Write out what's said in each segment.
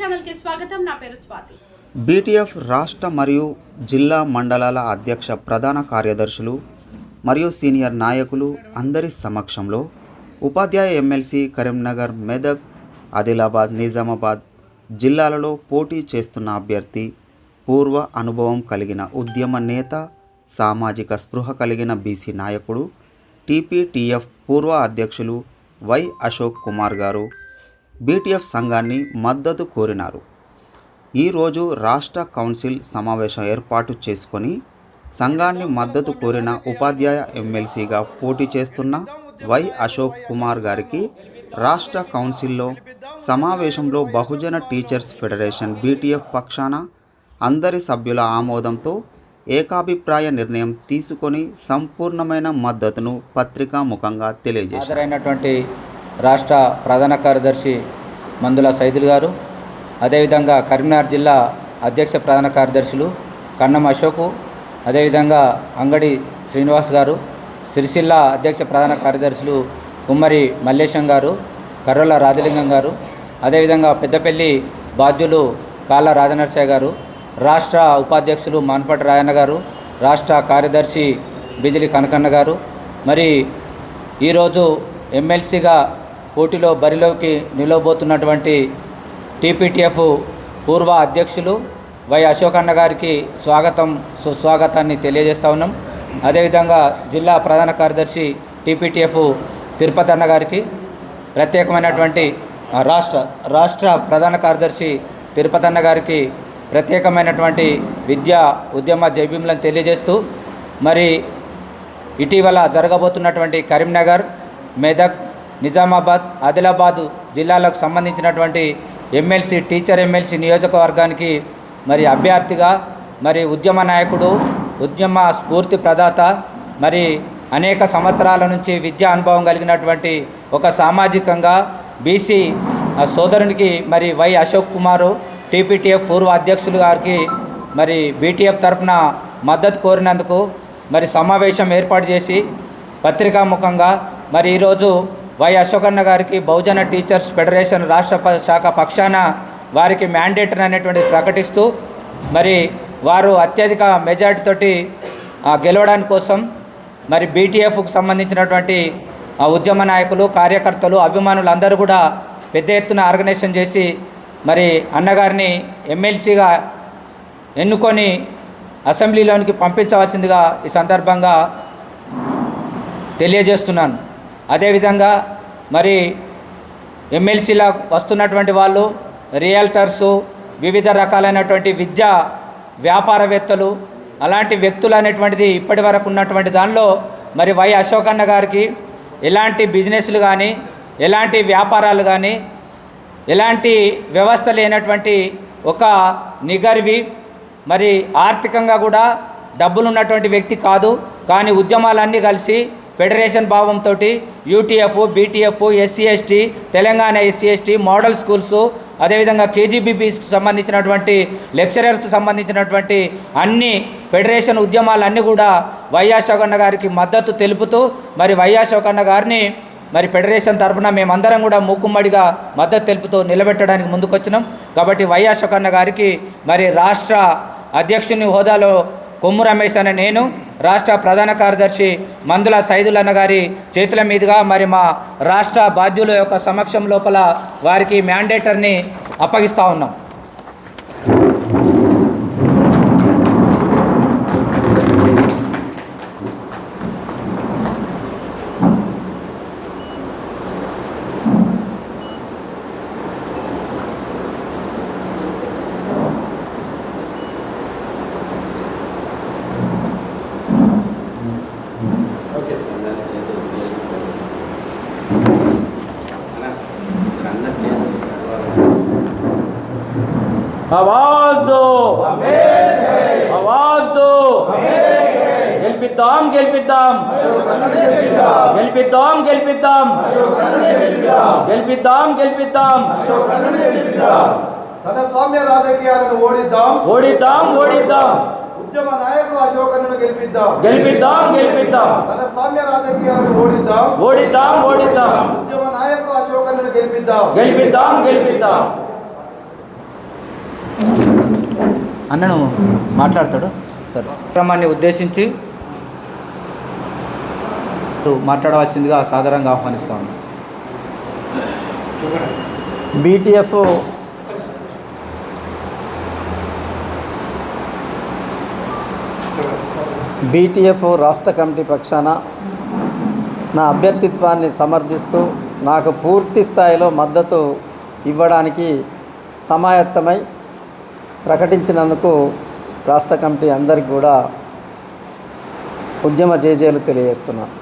ఛానల్కి స్వాగతం. నా పేరు స్వాతి. బీటీఎఫ్ రాష్ట్ర మరియు జిల్లా మండలాల అధ్యక్ష ప్రధాన కార్యదర్శులు మరియు సీనియర్ నాయకులు అందరి సమక్షంలో ఉపాధ్యాయ ఎమ్మెల్సీ కరీంనగర్ మెదక్ ఆదిలాబాద్ నిజామాబాద్ జిల్లాలలో పోటీ చేస్తున్న అభ్యర్థి పూర్వ అనుభవం కలిగిన ఉద్యమ నేత సామాజిక స్పృహ కలిగిన బీసీ నాయకుడు టీపీటీఎఫ్ పూర్వ అధ్యక్షులు వై అశోక్ కుమార్ గారు. బీటీఎఫ్ సంఘాన్ని మద్దతు కోరినారు. ఈరోజు రాష్ట్ర కౌన్సిల్ సమావేశం ఏర్పాటు చేసుకొని సంఘాన్ని మద్దతు కోరిన ఉపాధ్యాయ ఎమ్మెల్సీగా పోటీ చేస్తున్న వై అశోక్ కుమార్ గారికి రాష్ట్ర కౌన్సిల్లో సమావేశంలో బహుజన టీచర్స్ ఫెడరేషన్ బీటీఎఫ్ పక్షాన అందరి సభ్యుల ఆమోదంతో ఏకాభిప్రాయ నిర్ణయం తీసుకొని సంపూర్ణమైన మద్దతును పత్రికాముఖంగా తెలియజేశారు. రాష్ట్ర ప్రధాన కార్యదర్శి మందుల సైదులు గారు అదేవిధంగా కరీంనగర్ జిల్లా అధ్యక్ష ప్రధాన కార్యదర్శులు కన్నం అశోకు అదేవిధంగా అంగడి శ్రీనివాస్ గారు సిరిసిల్ల అధ్యక్ష ప్రధాన కార్యదర్శులు కుమ్మరి మల్లేశం గారు కర్రల రాజలింగం గారు అదేవిధంగా పెద్దపల్లి బాధ్యులు కాళ్ళ రాజనరసయ్య గారు రాష్ట్ర ఉపాధ్యక్షులు మాన్పాటి రాయన్న గారు రాష్ట్ర కార్యదర్శి బిజిలి కనకన్న గారు మరి ఈరోజు ఎమ్మెల్సీగా పోటీలో బరిలోకి నిలవబోతున్నటువంటి టీపీటీఎఫ్ పూర్వ అధ్యక్షులు వై అశోకన్న గారికి స్వాగతం సుస్వాగతాన్ని తెలియజేస్తా ఉన్నాం. అదేవిధంగా జిల్లా ప్రధాన కార్యదర్శి టీపీటీఎఫ్ తిరుపతి అన్న గారికి ప్రత్యేకమైనటువంటి రాష్ట్ర రాష్ట్ర ప్రధాన కార్యదర్శి తిరుపతి అన్న గారికి ప్రత్యేకమైనటువంటి విద్యా ఉద్యమ జైభీములను తెలియజేస్తూ మరి ఇటీవల జరగబోతున్నటువంటి కరీంనగర్ మెదక్ నిజామాబాద్ ఆదిలాబాద్ జిల్లాలకు సంబంధించినటువంటి ఎమ్మెల్సీ టీచర్ ఎమ్మెల్సీ నియోజకవర్గానికి మరి అభ్యర్థిగా మరి ఉద్యమ నాయకుడు ఉద్యమ స్ఫూర్తి ప్రదాత మరి అనేక సంవత్సరాల నుంచి విద్యా అనుభవం కలిగినటువంటి ఒక సామాజికంగా బీసీ ఆ సోదరునికి మరి వై అశోక్ కుమారు టీపీటీఎఫ్ పూర్వ అధ్యక్షులు గారికి మరి బీటీఎఫ్ తరఫున మద్దతు కోరినందుకు మరి సమావేశం ఏర్పాటు చేసి పత్రికాముఖంగా మరి ఈరోజు వై అశోకన్న గారికి బహుజన టీచర్స్ ఫెడరేషన్ రాష్ట్ర శాఖ పక్షాన వారికి మ్యాండేట్ అనేటువంటిది ప్రకటిస్తూ మరి వారు అత్యధిక మెజార్టీ తోటి కోసం మరి బీటీఎఫ్కు సంబంధించినటువంటి ఉద్యమ నాయకులు కార్యకర్తలు అభిమానులు అందరూ కూడా పెద్ద ఎత్తున ఆర్గనైజేషన్ చేసి మరి అన్నగారిని ఎమ్మెల్సీగా ఎన్నుకొని అసెంబ్లీలోనికి పంపించవలసిందిగా ఈ సందర్భంగా తెలియజేస్తున్నాను. అదేవిధంగా మరి ఎమ్మెల్సీలా వస్తున్నటువంటి వాళ్ళు రియల్టర్సు వివిధ రకాలైనటువంటి విద్యా వ్యాపారవేత్తలు అలాంటి వ్యక్తులు అనేటువంటిది ఇప్పటి వరకు ఉన్నటువంటి దానిలో మరి వై అశోకన్న గారికి ఎలాంటి బిజినెస్లు కానీ ఎలాంటి వ్యాపారాలు కానీ ఎలాంటి వ్యవస్థ లేనటువంటి ఒక నిగర్వి మరి ఆర్థికంగా కూడా డబ్బులు ఉన్నటువంటి వ్యక్తి కాదు. కానీ ఉద్యమాలన్నీ కలిసి ఫెడరేషన్ భావంతో UTF BTF SC ST Telangana SC ST model schools అదేవిధంగా కేజీబీపీకి సంబంధించినటువంటి లెక్చరర్స్కి సంబంధించినటువంటి అన్ని ఫెడరేషన్ ఉద్యమాలన్నీ కూడా వైయాశోకన్న గారికి మద్దతు తెలుపుతూ మరి వైయాశోకన్న గారిని మరి ఫెడరేషన్ తరఫున మేమందరం కూడా మూకుమ్మడిగా మద్దతు తెలుపుతూ నిలబెట్టడానికి ముందుకొచ్చినాం. కాబట్టి వై అశోకన్న గారికి మరి రాష్ట్ర అధ్యక్షుని హోదాలో కొమ్ము రమేష్ అనే నేను రాష్ట్ర ప్రధాన కార్యదర్శి మందుల సైదులన్న గారి చేతుల మీదుగా మరి మా రాష్ట్ర బాధ్యుల యొక్క సమక్షం లోపల వారికి మ్యాండేటర్ని అప్పగిస్తూ ఉన్నాం. ఆవాజ్ దో ఆవాజ్ దో గెలిపిద్దాం గెలిపిద్దాం గెలిపిద్దాం గెలిపిద్దాం గెలిపిద్దాం గెలిపిద్దాం ప్రజాస్వామ్య రాజకీయాలను ఓడిద్దాం ఓడిద్దాం ఓడిద్దాం ఉద్యమ నాయకులు అశోకన్నను గెలిపిద్దాం గెలిపిద్దాం గెలిపిద్దాం ప్రజాస్వామ్య రాజకీయాలను ఓడిద్దాం ఓడిద్దాం ఓడిద్దాం ఉద్యమ నాయకులు అశోకన్నను గెలిపిద్దాం గెలిపిద్దాం గెలిపిద్దాం అన్నను మాట్లాడతాడు. సరే. కార్యక్రమాన్ని ఉద్దేశించి మాట్లాడవలసిందిగా సాధారణంగా ఆహ్వానిస్తాను బీటీఎఫ్ బీటీఎఫ్ రాష్ట్ర కమిటీ పక్షాన నా అభ్యర్థిత్వాన్ని సమర్థిస్తూ నాకు పూర్తి స్థాయిలో మద్దతు ఇవ్వడానికి సమాయత్తమై ప్రకటించినందుకు రాష్ట్ర కమిటీ అందరికి కూడా ఉద్యమ జేజేలు తెలియజేస్తున్నాను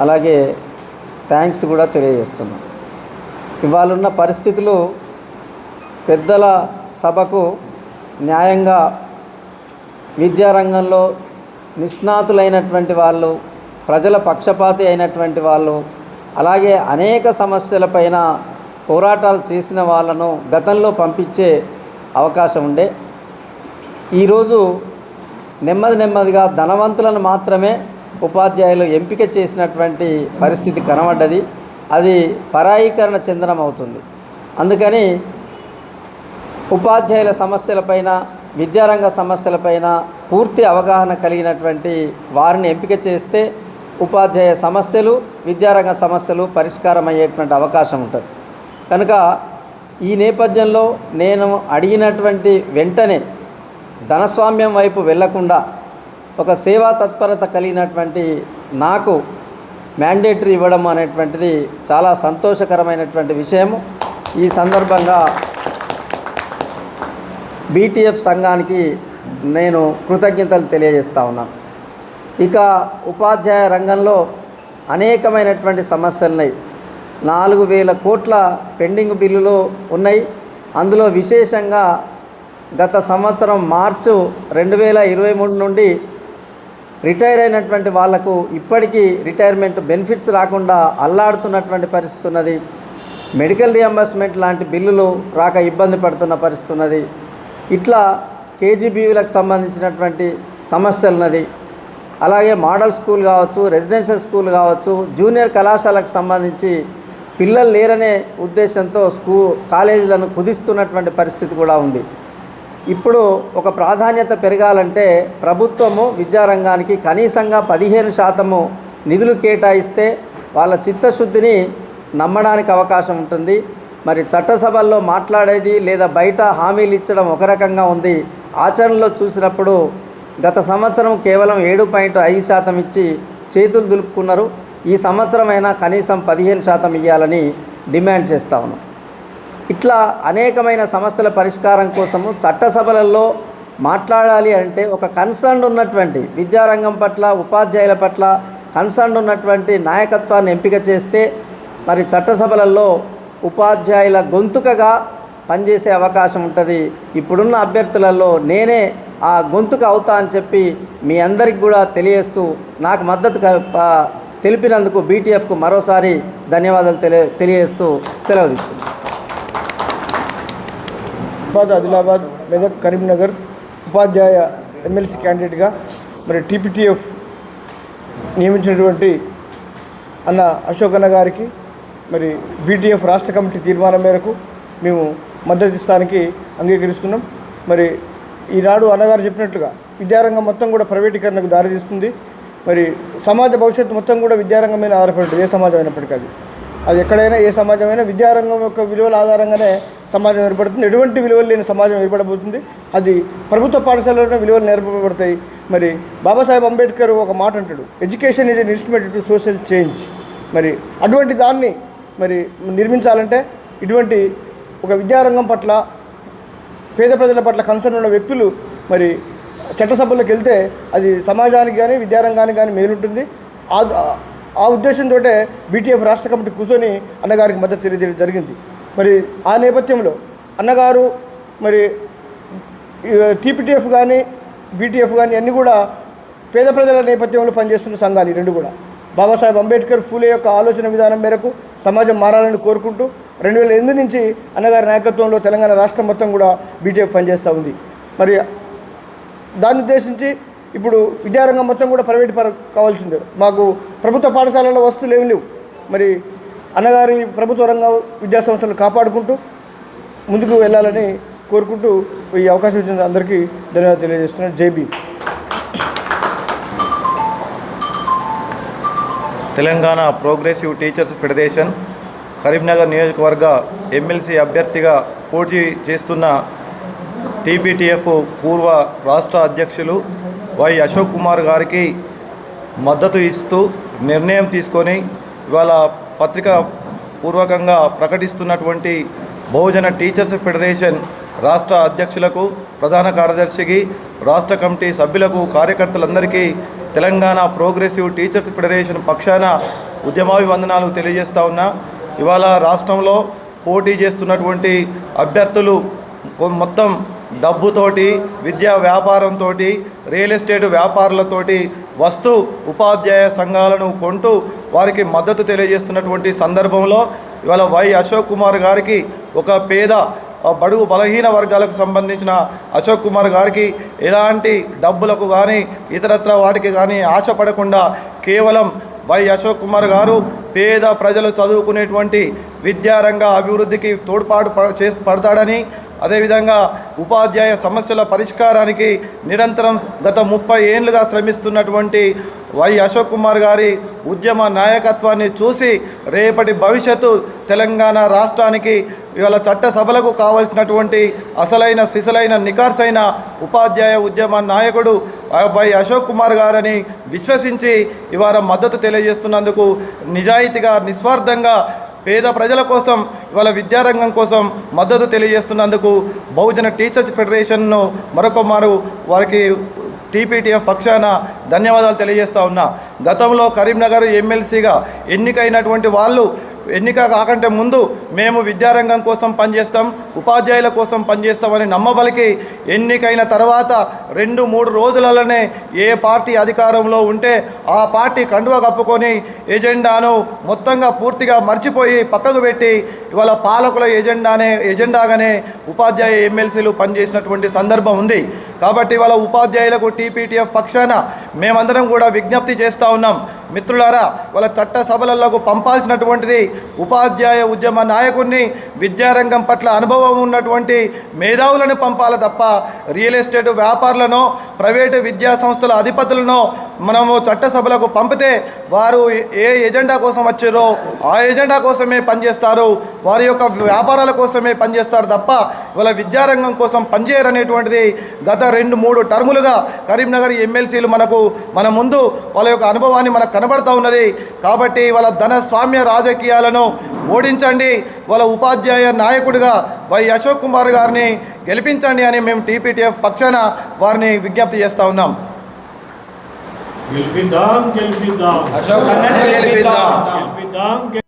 అలాగే థ్యాంక్స్ కూడా తెలియజేస్తున్నాను ఇవాళున్న పరిస్థితులు పెద్దల సభకు న్యాయంగా విద్యారంగంలో నిష్ణాతులైనటువంటి వాళ్ళు ప్రజల పక్షపాతి అయినటువంటి వాళ్ళు అలాగే అనేక సమస్యలపైన పోరాటాలు చేసిన వాళ్ళను గతంలో పంపించే అవకాశం ఉండే. ఈరోజు నెమ్మది నెమ్మదిగా ధనవంతులను మాత్రమే ఉపాధ్యాయులు ఎంపిక చేసినటువంటి పరిస్థితి కనబడ్డది. అది పరాయీకరణ చెందడం అవుతుంది. అందుకని ఉపాధ్యాయుల సమస్యలపైన విద్యారంగ సమస్యలపైన పూర్తి అవగాహన కలిగినటువంటి వారిని ఎంపిక చేస్తే ఉపాధ్యాయ సమస్యలు విద్యారంగ సమస్యలు పరిష్కారం అయ్యేటువంటి అవకాశం ఉంటుంది. కనుక ఈ నేపథ్యంలో నేను అడిగినటువంటి వెంటనే ధనస్వామ్యం వైపు వెళ్ళకుండా ఒక సేవా తత్పరత కలిగినటువంటి నాకు మ్యాండేటరీ ఇవ్వడం అనేటువంటిది చాలా సంతోషకరమైనటువంటి విషయము. ఈ సందర్భంగా బీటీఎఫ్ సంఘానికి నేను కృతజ్ఞతలు తెలియజేస్తా ఉన్నాను ఇక ఉపాధ్యాయ రంగంలో అనేకమైనటువంటి సమస్యలని నాలుగు వేల కోట్ల పెండింగ్ బిల్లులు ఉన్నాయి. అందులో విశేషంగా గత సంవత్సరం మార్చు రెండు వేల ఇరవై మూడు నుండి రిటైర్ అయినటువంటి వాళ్ళకు ఇప్పటికీ రిటైర్మెంట్ బెనిఫిట్స్ రాకుండా అల్లాడుతున్నటువంటి పరిస్థితి ఉన్నది. మెడికల్ రియంబర్స్మెంట్ లాంటి బిల్లులు రాక ఇబ్బంది పడుతున్న పరిస్థితి ఉన్నది. ఇట్లా కేజీబీవీలకు సంబంధించినటువంటి సమస్యలు ఉన్నది. అలాగే మోడల్ స్కూల్ కావచ్చు రెసిడెన్షియల్ స్కూల్ కావచ్చు జూనియర్ కళాశాలకు సంబంధించి పిల్లలు లేరనే ఉద్దేశంతో స్కూ కాలేజీలను కుదిస్తున్నటువంటి పరిస్థితి కూడా ఉంది. ఇప్పుడు ఒక ప్రాధాన్యత పెరగాలంటే ప్రభుత్వము విద్యారంగానికి కనీసంగా పదిహేను శాతము నిధులు కేటాయిస్తే వాళ్ళ చిత్తశుద్ధిని నమ్మడానికి అవకాశం ఉంటుంది. మరి చట్టసభల్లో మాట్లాడేది లేదా బయట హామీలు ఇచ్చడం ఒక రకంగా ఉంది. ఆచరణలో చూసినప్పుడు గత సంవత్సరం కేవలం ఏడు పాయింట్ ఐదు శాతం ఇచ్చి చేతులు దులుపుకున్నారు. ఈ సంవత్సరమైనా కనీసం పదిహేను శాతం ఇవ్వాలని డిమాండ్ చేస్తా ఉన్నాం. ఇట్లా అనేకమైన సమస్యల పరిష్కారం కోసము చట్టసభలలో మాట్లాడాలి అంటే ఒక కన్సర్న్ ఉన్నటువంటి విద్యారంగం పట్ల ఉపాధ్యాయుల పట్ల కన్సర్న్ ఉన్నటువంటి నాయకత్వాన్ని ఎంపిక చేస్తే మరి చట్టసభలలో ఉపాధ్యాయుల గొంతుకగా పనిచేసే అవకాశం ఉంటుంది. ఇప్పుడున్న అభ్యర్థులలో నేనే ఆ గొంతుక అవుతా అని చెప్పి మీ అందరికి కూడా తెలియజేస్తూ నాకు మద్దతు తెలిపినందుకు బీటీఎఫ్కు మరోసారి ధన్యవాదాలు తెలియ తెలియజేస్తూ సెలవు తీసుకుంటాను హైదరాబాద్ ఆదిలాబాద్ మెదక్ కరీంనగర్ ఉపాధ్యాయ ఎమ్మెల్సీ క్యాండిడేట్గా మరి టీపీటీఎఫ్ నియమించినటువంటి అన్న అశోక్ అన్న గారికి మరి బీటీఎఫ్ రాష్ట్ర కమిటీ తీర్మానం మేరకు మేము మద్దతు ఇస్తానికి అంగీకరిస్తున్నాం. మరి ఈనాడు అన్నగారు చెప్పినట్లుగా విద్యారంగం మొత్తం కూడా ప్రైవేటీకరణకు దారితీస్తుంది. మరి సమాజ భవిష్యత్తు మొత్తం కూడా విద్యారంగం మీద ఆధారపడి ఉంటుంది. ఏ సమాజం అయినప్పటికీ అది. అది ఎక్కడైనా ఏ సమాజమైనా విద్యారంగం యొక్క విలువల ఆధారంగానే సమాజం ఏర్పడుతుంది. ఎటువంటి విలువలు లేని సమాజం ఏర్పడబోతుంది. అది ప్రభుత్వ పాఠశాలలోనే విలువలు నేర్పబడతాయి. మరి బాబాసాహెబ్ అంబేద్కర్ ఒక మాట అంటాడు education is an instrument to social change మరి అటువంటి దాన్ని మరి నిర్మించాలంటే ఇటువంటి ఒక విద్యారంగం పట్ల పేద ప్రజల పట్ల కన్సర్న్ ఉన్న వ్యక్తులు మరి చట్టసభల్లోకి వెళ్తే అది సమాజానికి కానీ విద్యారంగానికి కానీ మేలుంటుంది. ఆ ఆ ఉద్దేశంతో బీటీఎఫ్ రాష్ట్ర కమిటీ కూర్చొని అన్నగారికి మద్దతు తెలియజేయడం జరిగింది. మరి ఆ నేపథ్యంలో అన్నగారు మరి టీపీటీఎఫ్ కానీ బీటీఎఫ్ కానీ అన్నీ కూడా పేద ప్రజల నేపథ్యంలో పనిచేస్తున్న సంఘాలు ఈ రెండు కూడా. బాబాసాహెబ్ అంబేద్కర్ ఫూలే యొక్క ఆలోచన విధానం మేరకు సమాజం మారాలని కోరుకుంటూ రెండు వేల ఎనిమిది నుంచి అన్నగారి నాయకత్వంలో తెలంగాణ రాష్ట్రం మొత్తం కూడా బీటీఎఫ్ పనిచేస్తూ ఉంది. మరి దాన్ని ఉద్దేశించి ఇప్పుడు విద్యారంగం మొత్తం కూడా ప్రైవేట్ పర కావాల్సిందే. మాకు ప్రభుత్వ పాఠశాలలో వస్తువులు ఏమి లేవు. మరి అన్నగారి ప్రభుత్వ రంగ విద్యా సంస్థలు కాపాడుకుంటూ ముందుకు వెళ్ళాలని కోరుకుంటూ ఈ అవకాశం ఇచ్చిన అందరికీ ధన్యవాదాలు తెలియజేస్తున్నాను. JB Telangana progressive teachers federation Karimnagar నియోజకవర్గ ఎమ్మెల్సీ అభ్యర్థిగా పోటీ చేస్తున్న టీపీటీఎఫ్ పూర్వ రాష్ట్ర అధ్యక్షులు వై అశోక్ కుమార్ గారికి మద్దతు ఇస్తూ నిర్ణయం తీసుకొని ఇవాళ పత్రిక పూర్వకంగా ప్రకటిస్తున్నటువంటి బహుజన టీచర్స్ ఫెడరేషన్ రాష్ట్ర అధ్యక్షులకు ప్రధాన కార్యదర్శికి రాష్ట్ర కమిటీ సభ్యులకు కార్యకర్తలందరికీ తెలంగాణ ప్రోగ్రెసివ్ టీచర్స్ ఫెడరేషన్ పక్షాన ఉద్యమాభివందనాలు తెలియజేస్తా ఉన్నా ఇవాళ రాష్ట్రంలో పోటీ చేస్తున్నటువంటి అభ్యర్థులు మొత్తం డబ్బుతోటి విద్యా వ్యాపారంతో రియల్ ఎస్టేట్ వ్యాపారులతోటి వస్తు ఉపాధ్యాయ సంఘాలను కొంటూ వారికి మద్దతు తెలియజేస్తున్నటువంటి సందర్భంలో ఇవాళ వై అశోక్ కుమార్ గారికి ఒక పేద బడుగు బలహీన వర్గాలకు సంబంధించిన అశోక్ కుమార్ గారికి ఎలాంటి డబ్బులకు కానీ ఇతరత్ర వాటికి కానీ ఆశపడకుండా కేవలం వై అశోక్ కుమార్ గారు పేద ప్రజలు చదువుకునేటువంటి విద్యారంగ అభివృద్ధికి తోడ్పాటు ప- చే పడతాడని అదేవిధంగా ఉపాధ్యాయ సమస్యల పరిష్కారానికి నిరంతరం గత ముప్పై ఏళ్ళుగా శ్రమిస్తున్నటువంటి వై అశోక్ కుమార్ గారి ఉద్యమ నాయకత్వాన్ని చూసి రేపటి భవిష్యత్తు తెలంగాణ రాష్ట్రానికి ఇవాళ చట్టసభలకు కావలసినటువంటి అసలైన సిసలైన నికార్సైన ఉపాధ్యాయ ఉద్యమ నాయకుడు వై అశోక్ కుమార్ గారని విశ్వసించి ఇవాళ మద్దతు తెలియజేస్తున్నందుకు నిజాయితీగా నిస్వార్థంగా పేద ప్రజల కోసం ఇవాళ విద్యారంగం కోసం మద్దతు తెలియజేస్తున్నందుకు బహుజన టీచర్స్ ఫెడరేషన్ను మరొక మారు వారికి టీపీటీఎఫ్ పక్షాన ధన్యవాదాలు తెలియజేస్తా ఉన్నా. గతంలో కరీంనగర్ ఎమ్మెల్సీగా ఎన్నికైనటువంటి వాళ్ళు ఎన్నిక కాకంటే ముందు మేము విద్యారంగం కోసం పనిచేస్తాం ఉపాధ్యాయుల కోసం పనిచేస్తామని నమ్మబలికి ఎన్నికైన తర్వాత రెండు మూడు రోజులలోనే ఏ పార్టీ అధికారంలో ఉంటే ఆ పార్టీ కండువ కప్పుకొని ఎజెండాను మొత్తంగా పూర్తిగా మర్చిపోయి పక్కకు పెట్టి ఇవాళ పాలకుల ఎజెండానే ఎజెండాగానే ఉపాధ్యాయ ఎమ్మెల్సీలు పనిచేసినటువంటి సందర్భం ఉంది. కాబట్టి ఇవాళ ఉపాధ్యాయులకు టీపీటీఎఫ్ పక్షాన మేమందరం కూడా విజ్ఞప్తి చేస్తూ ఉన్నాం. మిత్రులారా వాళ్ళ చట్ట సభలకు పంపాల్సినటువంటిది ఉపాధ్యాయ ఉద్యమ నాయకుడిని విద్యారంగం పట్ల అనుభవం ఉన్నటువంటి మేధావులను పంపాలి తప్ప రియల్ ఎస్టేట్ వ్యాపారులను ప్రైవేటు విద్యా సంస్థల అధిపతులను మనము చట్టసభలకు పంపితే వారు ఏ ఎజెండా కోసం వచ్చారో ఆ ఎజెండా కోసమే పనిచేస్తారు వారి యొక్క వ్యాపారాల కోసమే పనిచేస్తారు తప్ప వాళ్ళ విద్యారంగం కోసం పనిచేయరనేటువంటిది గత రెండు మూడు టర్ములుగా కరీంనగర్ ఎమ్మెల్సీలు మనకు మన ముందు వాళ్ళ యొక్క అనుభవాన్ని మనకు కనబడుతూ ఉన్నది. కాబట్టి వాళ్ళ ధన స్వామ్య రాజకీయాలను ఓడించండి. వాళ్ళ ఉపాధ్యాయ నాయకుడిగా వై అశోక్ కుమార్ గారిని గెలిపించండి అని మేము టీపీటీఎఫ్ పక్షాన వారిని విజ్ఞప్తి చేస్తూ ఉన్నాం. గెలిపిద్దాం గెలిపిద్దాం. అశోక్ గెలిపిద్దాం. గెలిపిద్దాం.